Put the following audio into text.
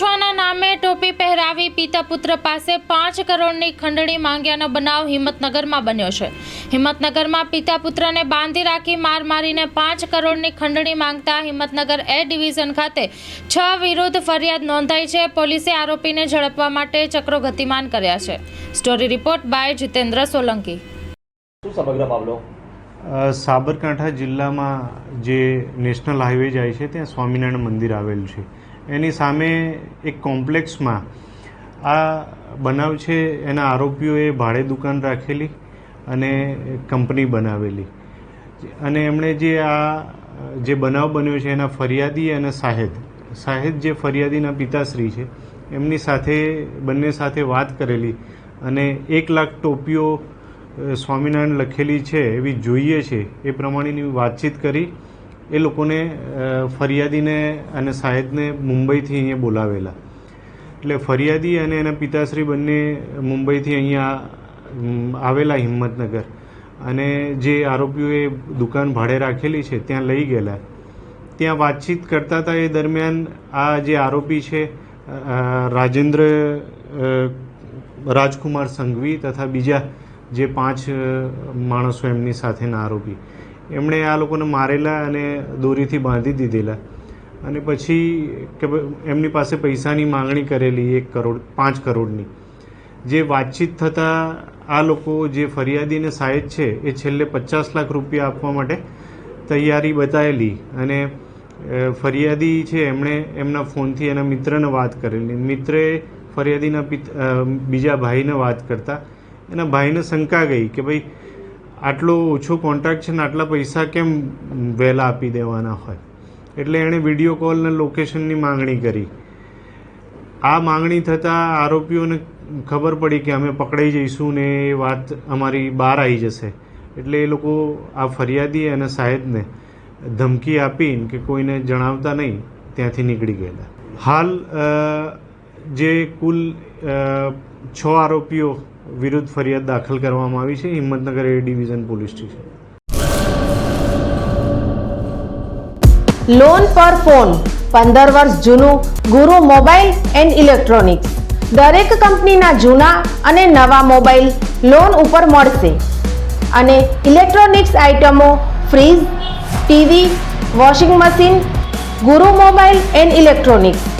પૂછવાના નામે ટોપી પહેરાવી પિતા પુત્ર પાસે પાંચ કરોડની ખંડણી માંગ્યાનો બનાવ હિંમતનગરમાં બન્યો છે. હિંમતનગરમાં પિતા પુત્રને બાંધી રાખી માર મારીને પાંચ કરોડની ખંડણી માંગતા હિંમતનગર એ ડિવિઝન ખાતે છ વિરુદ્ધ ફરિયાદ નોંધાઈ છે. પોલીસે આરોપીને ઝડપવા માટે ચક્રો ગતિમાન કર્યા છે. Story report by Jitendra Solanki. Sabarkantha જિલ્લામાં જે નેશનલ હાઈવે જાય છે ત્યાં સ્વામિનારાયણ મંદિર આવેલું છે. એની સામે એક કોમ્પ્લેક્સમાં આ બનાવ છે. એના આરોપીઓએ ભાડે દુકાન રાખેલી અને કંપની બનાવેલી. અને એમણે જે આ, જે બનાવ બન્યો છે એના ફરિયાદી અને સાહેદ સાહેદ જે ફરિયાદીના પિતાશ્રી છે, એમની સાથે, બંને સાથે વાત કરેલી અને એક લાખ ટોપીઓ સ્વામિનારાયણ લખેલી છે એવી જોઈએ છે એ પ્રમાણેની વાતચીત કરી એ લોકોને ફરિયાદીને અને સાહેદને મુંબઈથી અહીંયા બોલાવેલા. એટલે ફરિયાદી અને એના પિતાશ્રી બંને મુંબઈથી અહીંયા આવેલા હિંમતનગર. અને જે આરોપીઓએ દુકાન ભાડે રાખેલી છે, ત્યાં લઈ ગયેલા. ત્યાં વાતચીત કરતા હતા એ દરમિયાન આ જે આરોપી છે રાજેન્દ્ર રાજકુમાર સંઘવી તથા બીજા જે પાંચ માણસો એમની સાથેના આરોપી. એમણે આ લોકોને મારેલા અને દોરીથી બાંધી દીધેલા. અને પછી કે એમની પાસે પૈસાની માંગણી કરેલી એક કરોડ, પાંચ કરોડની. જે વાતચીત થતાં આ લોકો જે ફરિયાદી અને સાહેબ છે, એ છેલ્લે પચાસ લાખ રૂપિયા આપવા માટે તૈયારી બતાવેલી અને ફરિયાદી છે, એમણે એમના ફોનથી એના મિત્રને વાત કરેલી. મિત્રે ફરિયાદીના પિત બીજા ભાઈને વાત કરતા. એના ભાઈને શંકા ગઈ કે ભાઈ આટલો ઓછું કોન્ટ્રાક્ટ છે ને આટલા પૈસા કેમ વહેલા આપી દેવાના હોય? એટલે એણે વીડિયો કોલ ને લોકેશનની માંગણી કરી. આ માંગણી થતાં આરોપીઓને ખબર પડી કે અમે પકડાઈ જઈશું ને એ વાત અમારી બહાર આવી જશે. એટલે એ લોકો આ ફરિયાદી અને સાહેબને ધમકી આપીને કે કોઈને જણાવતા નહીં, ત્યાંથી નીકળી ગયેલા. હાલ જે કુલ છ આરોપીઓ વિરુદ્ધ ફરિયાદ દાખલ કરવામાં આવી છે. Himmatnagar A division police station. Loan પર ફોન પંદર વર્ષ જૂનું ગુરુ મોબાઈલ એન્ડ ઇલેક્ટ્રોનિક્સ. દરેક કંપનીના જૂના અને નવા મોબાઈલ લોન ઉપર મળશે. અને ઇલેક્ટ્રોનિક્સ આઇટમો fridge, TV, washing machine, Guru mobile and electronics.